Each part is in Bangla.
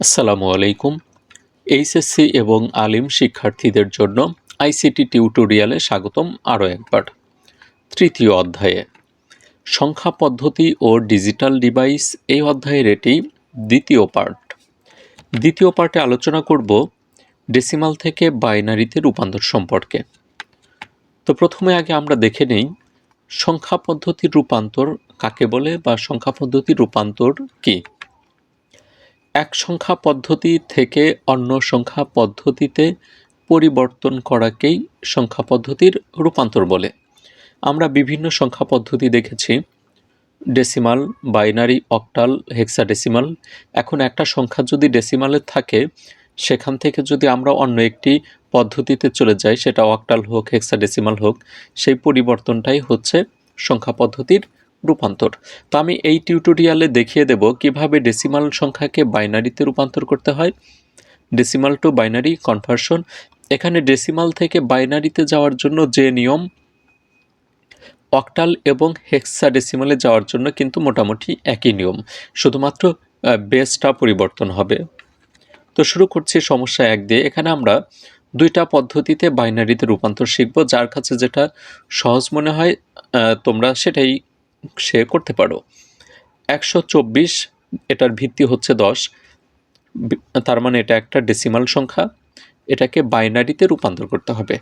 আসসালামু আলাইকুম। এইচএসসি এবং আলিম শিক্ষার্থীদের জন্য আইসিটি টিউটোরিয়ালে স্বাগতম আরও একবার। তৃতীয় অধ্যায়ে। সংখ্যা পদ্ধতি ও ডিজিটাল ডিভাইস এই অধ্যায়ের এটি দ্বিতীয় পার্ট। দ্বিতীয় পার্টে আলোচনা করব ডেসিমাল থেকে বাইনারিতে রূপান্তর সম্পর্কে। তো প্রথমে আগে আমরা দেখে নেই সংখ্যা পদ্ধতির রূপান্তর কাকে বলে বা সংখ্যা পদ্ধতির রূপান্তর কী। এক সংখ্যা পদ্ধতি থেকে অন্য সংখ্যা পদ্ধতিতে পরিবর্তন করাকেই সংখ্যা পদ্ধতির রূপান্তর বলে। আমরা বিভিন্ন সংখ্যা পদ্ধতি দেখেছি। Decimal, binary, octal, hexadecimal. এখন একটা সংখ্যা যদি ডেসিমালে থাকে, সেখান থেকে যদি আমরা অন্য একটি পদ্ধতিতে চলে যাই, সেটা অক্টাল হোক, হেক্সাডেসিমাল হোক, সেই পরিবর্তনটাই হচ্ছে সংখ্যা পদ্ধতির রূপান্তর। তো আমি এই টিউটোরিয়ালে দেখিয়ে দেব কীভাবে ডেসিমাল সংখ্যাকে বাইনারিতে রূপান্তর করতে হয়। ডেসিমাল টু বাইনারি কনভার্সন এখানে ডেসিমাল থেকে বাইনারিতে যাওয়ার জন্য যে নিয়ম অক্টাল এবং হেক্সা ডেসিমালে যাওয়ার জন্য কিন্তু মোটামুটি একই নিয়ম, শুধুমাত্র বেসটা পরিবর্তন হবে। তো শুরু করছি সমস্যা এক দিয়ে। এখানে আমরা দুইটা পদ্ধতিতে বাইনারিতে রূপান্তর শিখব, যার কাছে যেটা সহজ মনে হয় তোমরা সেটাই সে করতে পারো। একশো চব্বিশ এটার ভিত্তি হচ্ছে দশ। তার মানে এটা একটা ডেসিমাল সংখ্যা। এটাকে বাইনারিতে রূপান্তর করতে হবে।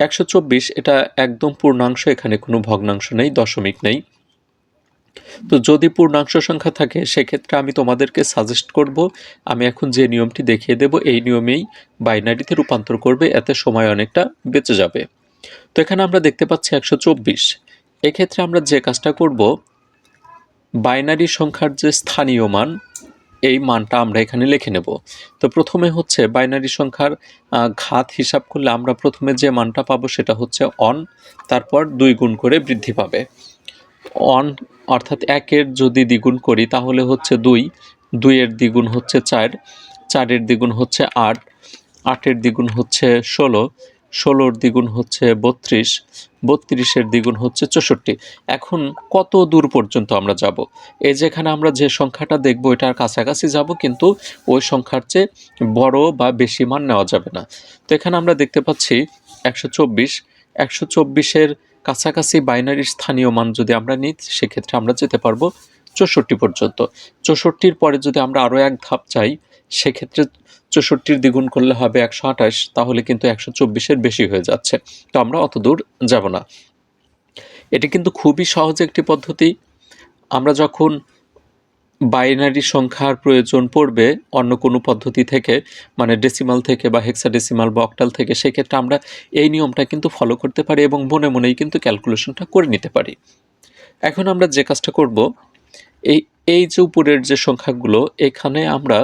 একশো চব্বিশ এটা একদম পূর্ণাংশ, এখানে কোনো ভগ্নাংশ নেই, দশমিক নেই। তো যদি পূর্ণাংশ সংখ্যা থাকে, সেক্ষেত্রে আমি তোমাদেরকে সাজেস্ট করব, আমি এখন যে নিয়মটি দেখিয়ে দেব, এই নিয়মেই বাইনারিতে রূপান্তর করবে, এতে সময় অনেকটা বেঁচে যাবে। তো এখানে আমরা দেখতে পাচ্ছি একশো চব্বিশ। এক্ষেত্রে আমরা যে কাজটা করব, বাইনারি সংখ্যার যে স্থানীয় মান, এই মানটা আমরা এখানে লিখে নেব। তো প্রথমে হচ্ছে বাইনারি সংখ্যার ঘাত হিসাব করলে আমরা প্রথমে যে মানটা পাবো সেটা হচ্ছে অন তারপর দুই গুণ করে বৃদ্ধি পাবে। অন অর্থাৎ একের যদি দ্বিগুণ করি তাহলে হচ্ছে দুই, দুইয়ের দ্বিগুণ হচ্ছে চার, চারের দ্বিগুণ হচ্ছে আট, আটের দ্বিগুণ হচ্ছে ষোলো, ষোলোর দ্বিগুণ হচ্ছে বত্রিশ বত্রিশের দ্বিগুণ হচ্ছে চৌষট্টি। এখন কত দূর পর্যন্ত আমরা যাব? এই যেখানে আমরা যে সংখ্যাটা দেখব, এটার কাছাকাছি যাব, কিন্তু ওই সংখ্যার চেয়ে বড় বা বেশি মান নেওয়া যাবে না। তো এখানে আমরা দেখতে পাচ্ছি একশো চব্বিশ। একশো চব্বিশের কাছাকাছি বাইনারির স্থানীয় মান যদি আমরা নিই, সেক্ষেত্রে আমরা যেতে পারব চৌষট্টি পর্যন্ত। চৌষট্টির পরে যদি আমরা আরও এক ধাপ চাই, সেক্ষেত্রে চৌষট্টির দ্বিগুণ করলে হবে একশো আঠাশ, তাহলে কিন্তু একশো চব্বিশের বেশি হয়ে যাচ্ছে। তো আমরা অত দূর যাব না। এটি কিন্তু খুবই সহজ একটি পদ্ধতি। আমরা যখন বাইনারি সংখ্যার প্রয়োজন পড়বে অন্য কোনো পদ্ধতি থেকে মানে ডেসিমাল থেকে বা হেক্সাডেসিমাল বা অক্টাল থেকে, সেক্ষেত্রে আমরা এই নিয়মটা কিন্তু ফলো করতে পারি এবং মনে মনেই কিন্তু ক্যালকুলেশনটা করে নিতে পারি। এখন আমরা যে কাজটা করব এই এই যে উপরের যে সংখ্যাগুলো, এখানে আমরা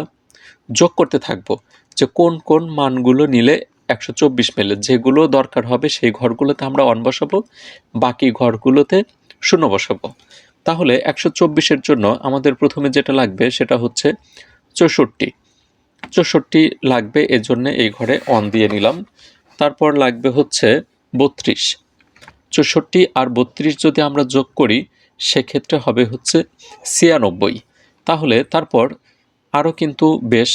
যোগ করতে থাকব যে কোন কোন মানগুলো নিলে একশো চব্বিশ মেলে যেগুলো দরকার হবে সেই ঘরগুলোতে আমরা অন বসাবো, বাকি ঘরগুলোতে শূন্য বসাবো। তাহলে একশো চব্বিশের জন্য আমাদের প্রথমে যেটা লাগবে সেটা হচ্ছে চৌষট্টি। চৌষট্টি লাগবে, এজন্য এই ঘরে অন দিয়ে নিলাম। তারপর লাগবে হচ্ছে বত্রিশ। চৌষট্টি আর বত্রিশ যদি আমরা যোগ করি সেক্ষেত্রে হবে হচ্ছে ছিয়ানব্বই। তাহলে তারপর আরও কিন্তু বেশ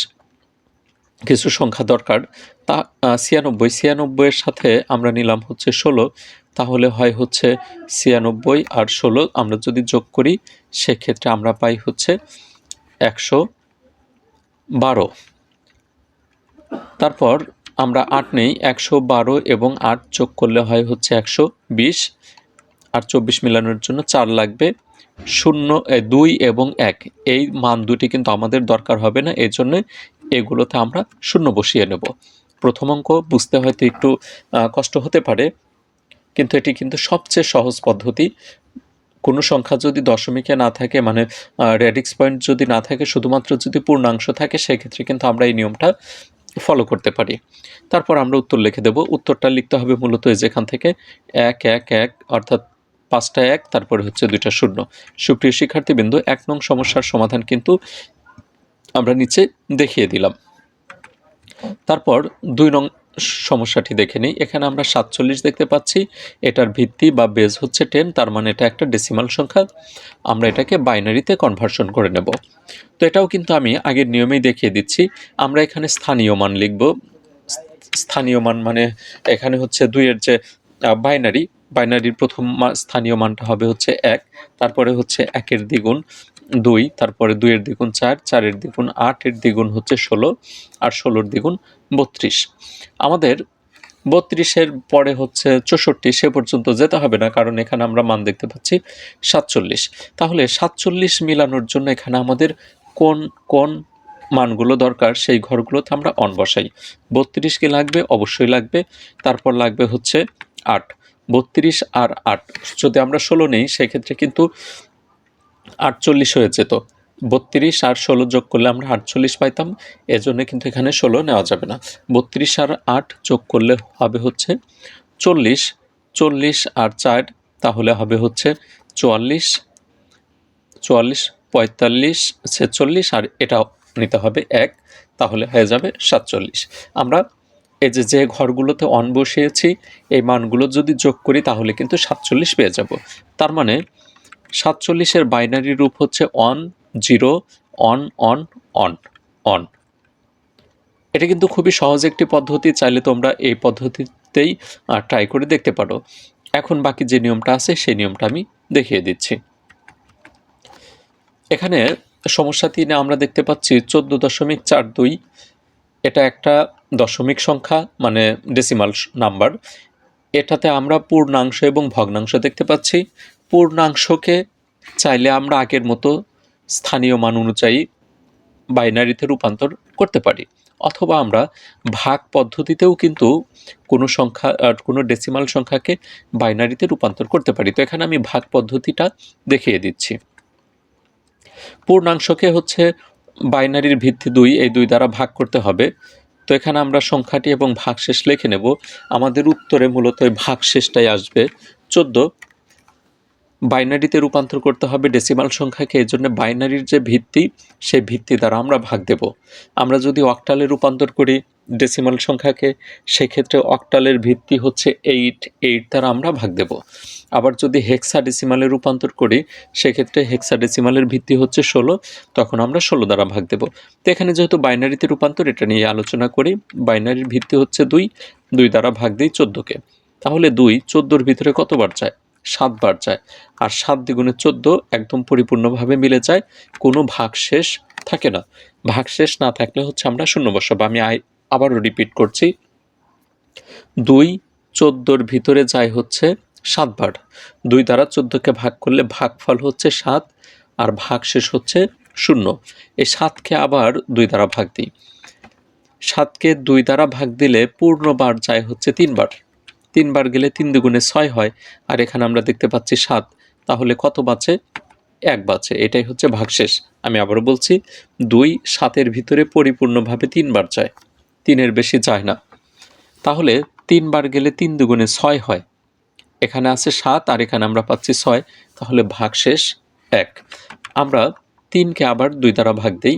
কিছু সংখ্যা দরকার। তা ছিয়ানব্বই ছিয়ানব্বইয়ের সাথে আমরা নিলাম হচ্ছে ষোলো। তাহলে হয় হচ্ছে ছিয়ানব্বই আর ষোলো আমরা যদি যোগ করি, সেক্ষেত্রে আমরা পাই হচ্ছে একশো বারো। তারপর আমরা আট নেই, একশো বারো এবং আট যোগ করলে হয় হচ্ছে একশো বিশ। আর চব্বিশ মিলানোর জন্য চার লাগবে শূন্য দুই এবং এক। এই মান দুটি কিন্তু আমাদের দরকার হবে না এই জন্য এগুলোতে আমরা শূন্য বসিয়ে নেব। প্রথম অঙ্ক বুঝতে হয়তো একটু কষ্ট হতে পারে, কিন্তু এটি কিন্তু সবচেয়ে সহজ পদ্ধতি। কোনো সংখ্যা যদি দশমিকে না থাকে মানে রেডিক্স পয়েন্ট যদি না থাকে, শুধুমাত্র যদি পূর্ণাংশ থাকে, সেক্ষেত্রে কিন্তু আমরা এই নিয়মটা ফলো করতে পারি। তারপর আমরা উত্তর লিখে দেব। উত্তরটা লিখতে হবে মূলত যেখান থেকে এক এক এক, অর্থাৎ পাঁচটা এক, তারপরে হচ্ছে দুইটা শূন্য। সুপ্রিয় শিক্ষার্থীবৃন্দ, এক নং সমস্যার সমাধান কিন্তু আমরা নিচে দেখিয়ে দিলাম। তারপর দুই নং সমস্যাটি দেখে নিই। এখানে আমরা সাতচল্লিশ দেখতে পাচ্ছি। এটার ভিত্তি বা বেজ হচ্ছে টেন তার মানে এটা একটা ডেসিমাল সংখ্যা। আমরা এটাকে বাইনারিতে কনভার্সন করে নেব। তো এটাও কিন্তু আমি আগের নিয়মেই দেখিয়ে দিচ্ছি। আমরা এখানে স্থানীয় মান লিখব। স্থানীয় মান মানে এখানে হচ্ছে দুইয়ের যে বাইনারি বাইনারির প্রথম স্থানীয় মানটা হবে হচ্ছে এক, তারপরে হচ্ছে একের দ্বিগুণ দুই, তারপরে দুইয়ের দ্বিগুণ চার, চারের দ্বিগুণ আটের দ্বিগুণ হচ্ছে ষোলো, আর ষোলোর দ্বিগুণ বত্রিশ। আমাদের বত্রিশের পরে হচ্ছে চৌষট্টি, সে পর্যন্ত যেতে হবে না, কারণ এখানে আমরা মান দেখতে পাচ্ছি সাতচল্লিশ। তাহলে সাতচল্লিশ মিলানোর জন্য এখানে আমাদের কোন কোন মানগুলো দরকার? সেই ঘরগুলোতে আমরা অন বসাই। বত্রিশ কি লাগবে, অবশ্যই লাগবে। তারপর লাগবে হচ্ছে আট। বত্রিশ আর আট। যদি আমরা ষোলো নেই, সেক্ষেত্রে কিন্তু আটচল্লিশ হয়ে যেত বত্রিশ আর ষোলো যোগ করলে আমরা আটচল্লিশ পাইতাম, এজন্য কিন্তু এখানে ষোলো নেওয়া যাবে না। বত্রিশ আর আট যোগ করলে হবে হচ্ছে চল্লিশ। চল্লিশ আর চার, তাহলে হবে হচ্ছে চুয়াল্লিশ। চুয়াল্লিশ, পঁয়তাল্লিশ, ছেচল্লিশ, আর এটাও নিতে হবে এক, তাহলে হয়ে যাবে সাতচল্লিশ। আমরা এই যে যে ঘরগুলোতে অন বসিয়েছি, এই মানগুলো যদি যোগ করি তাহলে কিন্তু সাতচল্লিশ পেয়ে যাব। তার মানে সাতচল্লিশের বাইনারি রূপ হচ্ছে one, zero, one one one one. এটা কিন্তু খুবই সহজ একটি পদ্ধতি, চাইলে তোমরা এই পদ্ধতিতেই ট্রাই করে দেখতে পারো। এখন বাকি যে নিয়মটা আছে, সেই নিয়মটা আমি দেখিয়ে দিচ্ছি। এখানে সমস্যা তিনে আমরা দেখতে পাচ্ছি চোদ্দ দশমিক চার দুই। এটা একটা দশমিক সংখ্যা মানে ডেসিমাল নাম্বার এটাতে আমরা পূর্ণাংশ এবং ভগ্নাংশ দেখতে পাচ্ছি। পূর্ণাংশকে চাইলে আমরা আগের মতো স্থানীয় মান অনুযায়ী বাইনারিতে রূপান্তর করতে পারি। অথবা আমরা ভাগ পদ্ধতিতেও কিন্তু কোনো সংখ্যা কোনো ডেসিমাল সংখ্যাকে বাইনারিতে রূপান্তর করতে পারি। তো এখানে আমি ভাগ পদ্ধতিটা দেখিয়ে দিচ্ছি। পূর্ণাংশকে হচ্ছে বাইনারির ভিত্তি দুই, এই দুই দ্বারা ভাগ করতে হবে। তো এখানে আমরা সংখ্যাটি এবং ভাগশেষ লিখে নেব। আমাদের উত্তরে মূলত ভাগশেষটাই আসবে। চোদ্দ, বাইনারিতে রূপান্তর করতে হবে ডেসিমাল সংখ্যাকে এই জন্য বাইনারির যে ভিত্তি, সেই ভিত্তি দ্বারা আমরা ভাগ দেব। আমরা যদি অক্টালে রূপান্তর করি ডেসিমাল সংখ্যাকে, সেক্ষেত্রে অক্টালের ভিত্তি হচ্ছে এইট এইট দ্বারা আমরা ভাগ দেব। আবার যদি হেক্সা ডেসিমালে রূপান্তর করি, সেক্ষেত্রে হেক্সা ডেসিমালের ভিত্তি হচ্ছে ষোলো, তখন আমরা ষোলো দ্বারা ভাগ দেব। তো এখানে যেহেতু বাইনারিতে রূপান্তর, এটা নিয়ে আলোচনা করি, বাইনারির ভিত্তি হচ্ছে দুই দুই দ্বারা ভাগ দিই চোদ্দোকে। তাহলে দুই, চোদ্দোর ভিতরে কতবার যায়? সাতবার যায়। আর সাত দ্বিগুণে চোদ্দ একদম পরিপূর্ণভাবে মিলে যায়, কোনো ভাগশেষ থাকে না। ভাগশেষ না থাকলে হচ্ছে আমরা শূন্য বসাবো। আমি আই, আবারও রিপিট করছি। দুই, চোদ্দোর ভিতরে যায় হচ্ছে সাতবার দুই দ্বারা চোদ্দোকে ভাগ করলে ভাগফল হচ্ছে সাত, আর ভাগশেষ হচ্ছে শূন্য। এই সাতকে আবার দুই দ্বারা ভাগ দিই। সাতকে দুই দ্বারা ভাগ দিলে পূর্ণবার যায় হচ্ছে তিনবার। তিনবার গেলে তিন দুগুণে ছয় হয়, আর এখানে আমরা দেখতে পাচ্ছি সাত। তাহলে কত বাঁচে? এক বাঁচে। এটাই হচ্ছে ভাগশেষ আমি আবারও বলছি, দুই সাতের ভিতরে পরিপূর্ণভাবে তিনবার যায়। তিনের বেশি যায় না। তাহলে তিনবার গেলে তিন দুগুণে ছয় হয়। এখানে আছে সাত আর এখানে আমরা পাচ্ছি ছয়, তাহলে ভাগশেষ এক। আমরা তিনকে আবার দুই দ্বারা ভাগ দিই।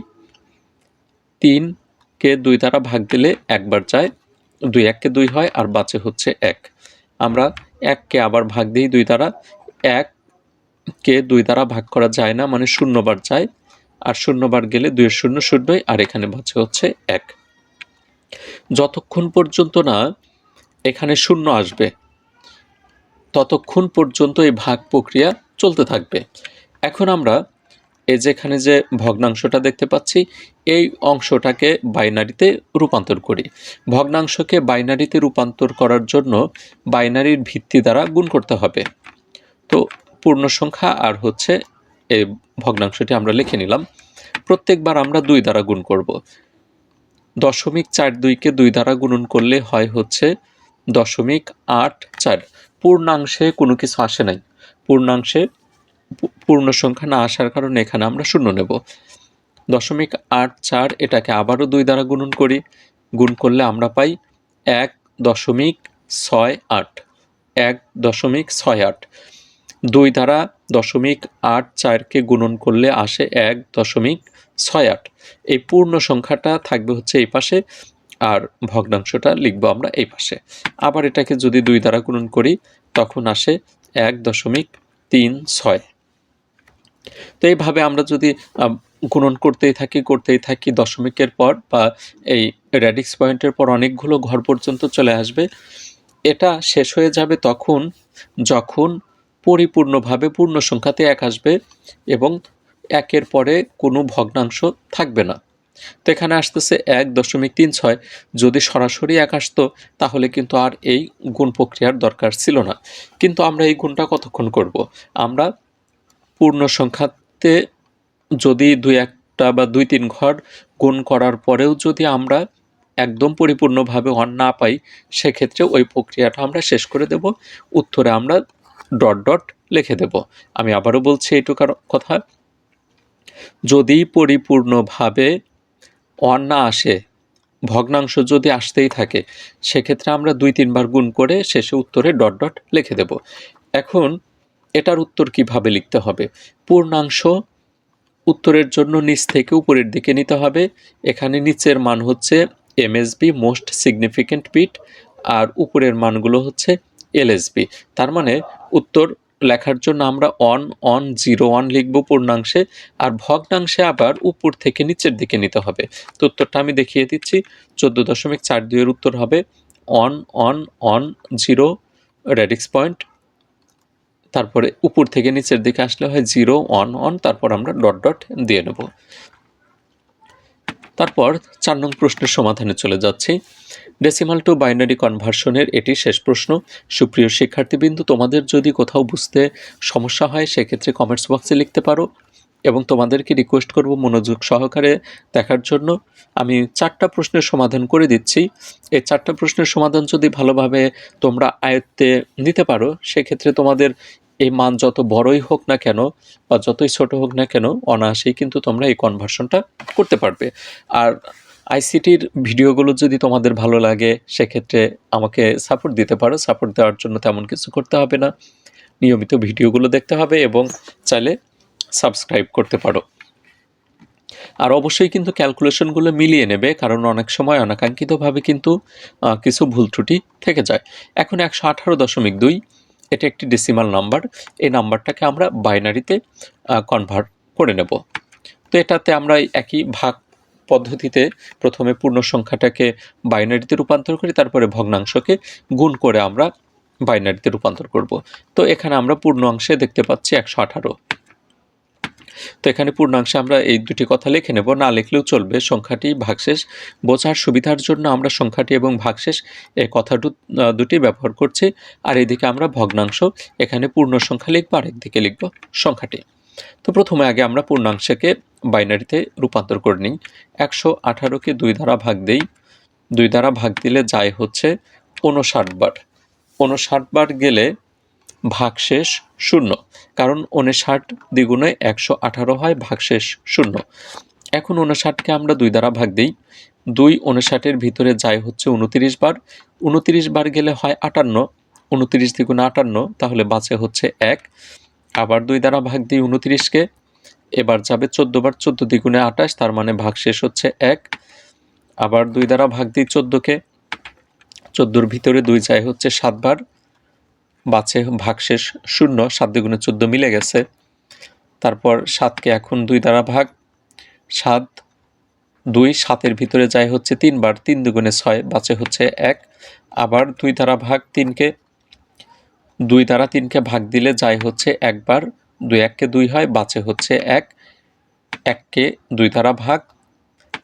তিনকে দুই দ্বারা ভাগ দিলে একবার যায়। দুই এককে দুই হয় আর বাঁচে হচ্ছে এক। আমরা এককে আবার ভাগ দিই দুই দ্বারা। এককে দুই দ্বারা ভাগ করা যায় না মানে শূন্যবার যায়। আর শূন্যবার গেলে দুইয়ের শূন্য শূন্যই, আর এখানে বাঁচে হচ্ছে এক। যতক্ষণ পর্যন্ত না এখানে শূন্য আসবে ততক্ষণ পর্যন্ত এই ভাগ প্রক্রিয়া চলতে থাকবে। এখন আমরা এই যেখানে যে ভগ্নাংশটা দেখতে পাচ্ছি, এই অংশটাকে বাইনারিতে রূপান্তর করি। ভগ্নাংশকে বাইনারিতে রূপান্তর করার জন্য বাইনারির ভিত্তি দ্বারা গুণ করতে হবে। তো পূর্ণ সংখ্যা আর হচ্ছে এই ভগ্নাংশটি আমরা লিখে নিলাম। প্রত্যেকবার আমরা দুই দ্বারা গুণ করব। দশমিক চার দুইকে দুই দ্বারা গুণন করলে হয় হচ্ছে দশমিক আট চার। পূর্ণাংশে কোনো কিছু আসে নাই। পূর্ণাংশে পূর্ণ সংখ্যা না আসার কারণে এখানে আমরা শূন্য নেব। দশমিক আট চার এটাকে আবারও দুই দ্বারা গুণন করি। গুণ করলে আমরা পাই এক দশমিক ছয় আট। এক দশমিক ছয় আট। দুই দ্বারা দশমিক আট চারকে গুণন করলে আসে এক দশমিক ছয় আট। এই পূর্ণ সংখ্যাটা থাকবে হচ্ছে এই পাশে। আর ভগ্নাংশটা লিখব আমরা এই পাশে। আবার এটাকে যদি দুই দ্বারা গুণন করি, তখন আসে এক দশমিক তিন ছয়। তো এইভাবে আমরা যদি গুণন করতেই থাকি করতেই থাকি, দশমিকের পর বা এই র্যাডিক্স পয়েন্টের পর অনেকগুলো ঘর পর্যন্ত চলে আসবে। এটা শেষ হয়ে যাবে তখন, যখন পরিপূর্ণভাবে পূর্ণ সংখ্যাতে এক আসবে এবং একের পরে কোনো ভগ্নাংশ থাকবে না। তো এখানে আসতেছে এক দশমিক তিন ছয়। যদি সরাসরি এক আসতো, তাহলে কিন্তু আর এই গুণ প্রক্রিয়ার দরকার ছিল না। কিন্তু আমরা এই গুণটা কতক্ষণ করব? আমরা পূর্ণ সংখ্যাতে যদি দুই একটা বা দুই তিন ঘর গুণ করার পরেও যদি আমরা একদম পরিপূর্ণভাবে অন না পাই, সেক্ষেত্রে ওই প্রক্রিয়াটা আমরা শেষ করে দেব। উত্তরে আমরা ডট ডট লিখে দেব। আমি আবারও বলছি এইটুকার কথা। যদি পরিপূর্ণভাবে অন না আসে। ভগ্নাংশ যদি আসতেই থাকে, সেক্ষেত্রে আমরা দুই তিনবার গুণ করে শেষে উত্তরে ডট ডট লিখে দেব। এখন এটার উত্তর কীভাবে লিখতে হবে? পূর্ণাংশ উত্তরের জন্য নিচ থেকে উপরের দিকে নিতে হবে। এখানে নিচের মান হচ্ছে এমএসবি, মোস্ট সিগনিফিক্যান্ট বিট, আর উপরের মানগুলো হচ্ছে এলএসবি। তার মানে উত্তর লেখার জন্য আমরা অন অন জিরো ওয়ান লিখব পূর্ণাংশে, আর ভগ্নাংশে আবার উপর থেকে নিচের দিকে নিতে হবে। তো উত্তরটা আমি দেখিয়ে দিচ্ছি। চোদ্দ দশমিক চার দুইয়ের উত্তর হবে one one one zero radix point তারপরে উপর থেকে নিচের দিকে আসলে হয় জিরো অন অন তারপর আমরা ডট ডট দিয়ে নেব। তারপর চার নং প্রশ্নের সমাধানে চলে যাচ্ছি। ডেসিমাল টু বাইনারি কনভার্সনের এটি শেষ প্রশ্ন। সুপ্রিয় শিক্ষার্থীবৃন্দু, তোমাদের যদি কোথাও বুঝতে সমস্যা হয়, সেক্ষেত্রে কমেন্টস বক্সে লিখতে পারো এবং তোমাদেরকে রিকোয়েস্ট করব মনোযোগ সহকারে দেখার জন্য। আমি চারটা প্রশ্নের সমাধান করে দিচ্ছি। এই চারটা প্রশ্নের সমাধান যদি ভালোভাবে তোমরা আয়ত্তে নিতে পারো, সেক্ষেত্রে তোমাদের এই মান যত বড়ই হোক না কেন বা যতই ছোট হোক না কেন, অনায়াসেই কিন্তু তোমরা এই কনভার্সনটা করতে পারবে। আর আইসিটির ভিডিওগুলো যদি তোমাদের ভালো লাগে, সেক্ষেত্রে আমাকে সাপোর্ট দিতে পারো। সাপোর্ট দেওয়ার জন্য তেমন কিছু করতে হবে না। নিয়মিত ভিডিওগুলো দেখতে হবে এবং চাইলে সাবস্ক্রাইব করতে পারো। আর অবশ্যই কিন্তু ক্যালকুলেশনগুলো মিলিয়ে নেবে, কারণ অনেক সময় অনাকাঙ্ক্ষিতভাবে কিন্তু কিছু ভুল ত্রুটি থেকে যায়। এখন একশো আঠারো দশমিক দুই এটা একটি ডিসিমাল নাম্বার এই নাম্বারটাকে আমরা বাইনারিতে কনভার্ট করে নেব। তো এটাতে আমরা একই ভাগ পদ্ধতিতে প্রথমে পূর্ণ সংখ্যাটাকে বাইনারিতে রূপান্তর করি, তারপরে ভগ্নাংশকে গুণ করে আমরা বাইনারিতে রূপান্তর করব। তো এখানে আমরা পূর্ণ অংশে দেখতে পাচ্ছি একশো আঠারো। তো এখানে পূর্ণাংশে আমরা এই দুটি কথা লিখে নেব। না লিখলেও চলবে। সংখ্যাটি ভাগশেষ বোঝার সুবিধার জন্য আমরা সংখ্যাটি এবং ভাগশেষ এই কথা দুটি ব্যবহার করছি। আর এদিকে আমরা ভগ্নাংশ। এখানে পূর্ণ সংখ্যা লিখব আর একদিকে লিখব সংখ্যাটি। তো প্রথমে আগে আমরা পূর্ণাংশকে বাইনারিতে রূপান্তর করে নিই। একশো আঠারোকে দুই দ্বারা ভাগ দেই। দুই দ্বারা ভাগ দিলে যায় হচ্ছে উনষাট বার। উনষাট বার গেলে ভাগশেষ শূন্য, কারণ উনষাট দ্বিগুণে একশো আঠারো হয় ভাগশেষ শূন্য। এখন উনষাটকে আমরা দুই দ্বারা ভাগ দিই। দুই উনষাটের ভিতরে যায় হচ্ছে উনতিরিশ বার। উনতিরিশ বার গেলে হয় আটান্ন উনতিরিশ দ্বিগুণে আটান্ন, তাহলে বাঁচে হচ্ছে এক। আবার দুই দ্বারা ভাগ দিই উনতিরিশকে এবার যাবে চোদ্দ বার, চোদ্দ দ্বিগুণে আঠাশ তার মানে ভাগশেষ হচ্ছে এক। আবার দুই দ্বারা ভাগ দিই চোদ্দোকে, চোদ্দোর ভিতরে দুই যায় হচ্ছে সাতবার বাঁচে, ভাগশেষ শূন্য, সাত দুগুণে চোদ্দ মিলে গেছে। তারপর সাতকে এখন দুই দ্বারা ভাগ। সাত, দুই, সাতের ভিতরে যায় হচ্ছে তিনবার, তিন দুগুণে ছয়, বাঁচে হচ্ছে এক। আবার দুই দ্বারা ভাগ তিনকে। দুই দ্বারা তিনকে ভাগ দিলে যায় হচ্ছে একবার। দুই এককে দুই হয়, বাঁচে হচ্ছে এক। এককে দুই দ্বারা ভাগ।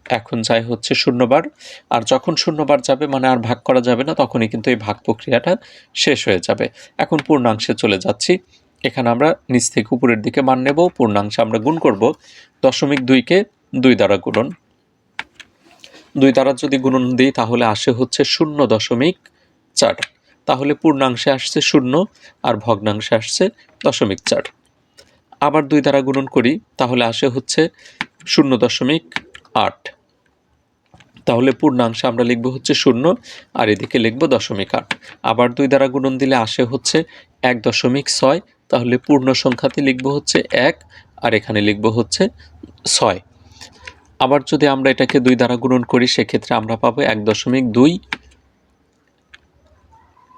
এখন যায় হচ্ছে শূন্যবার। আর যখন শূন্যবার যাবে মানে আর ভাগ করা যাবে না, তখনই কিন্তু এই ভাগ প্রক্রিয়াটা শেষ হয়ে যাবে। এখন পূর্ণাংশে চলে যাচ্ছি। এখানে আমরা নিচ থেকে উপরের দিকে মান নেব। পূর্ণাংশে আমরা গুণ করব দশমিক দুইকে দুই দ্বারা গুণন। দুই দ্বারা যদি গুণন দিই, তাহলে আসে হচ্ছে শূন্য দশমিক চার। তাহলে পূর্ণাংশে আসছে শূন্য, আর ভগ্নাংশে আসছে দশমিক চার। আবার দুই দ্বারা গুণন করি, তাহলে আসে হচ্ছে শূন্য দশমিক আট। তাহলে পূর্ণাংশে আমরা লিখব হচ্ছে শূন্য, আর এদিকে লিখব দশমিক আট। আবার দুই দ্বারা গুণন দিলে আসে হচ্ছে এক দশমিক ছয়, তাহলে পূর্ণ সংখ্যাতে লিখব হচ্ছে এক, আর এখানে লিখব হচ্ছে ছয়। আবার যদি আমরা এটাকে দুই দ্বারা গুণন করি, সেক্ষেত্রে আমরা পাবো এক দশমিক দুই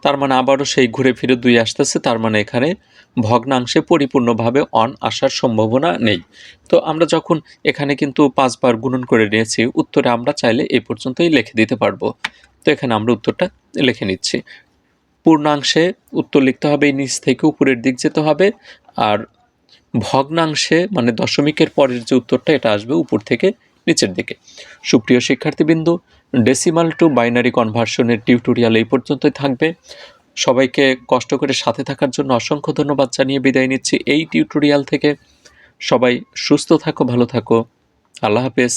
তার মানে আবারও সেই ঘুরে ফিরে দুই আসতেছে, তার মানে এখানে ভগ্নাংশে পরিপূর্ণভাবে অন আসার সম্ভাবনা নেই। তো আমরা যখন এখানে কিন্তু পাঁচবার গুণন করে নিয়েছি, উত্তরে আমরা চাইলে এই পর্যন্তই লিখে দিতে পারব। তো এখানে আমরা উত্তরটা লিখে নিচ্ছি। পূর্ণাংশে উত্তর লিখতে হবে নিচ থেকে উপরের দিক যেতে হবে। আর ভগ্নাংশে মানে দশমিকের পরের যে উত্তরটা, এটা আসবে উপর থেকে নিচের দিকে। সুপ্রিয় শিক্ষার্থীবৃন্দ ডেসিমাল টু বাইনারি কনভার্সনের টিউটোরিয়াল এই পর্যন্তই থাকবে। সবাইকে কষ্ট করে সাথে থাকার জন্য অসংখ্য ধন্যবাদ জানিয়ে বিদায় নিচ্ছি এই টিউটোরিয়াল থেকে। সবাই সুস্থ থাকো, ভালো থাকো। আল্লাহ হাফেজ।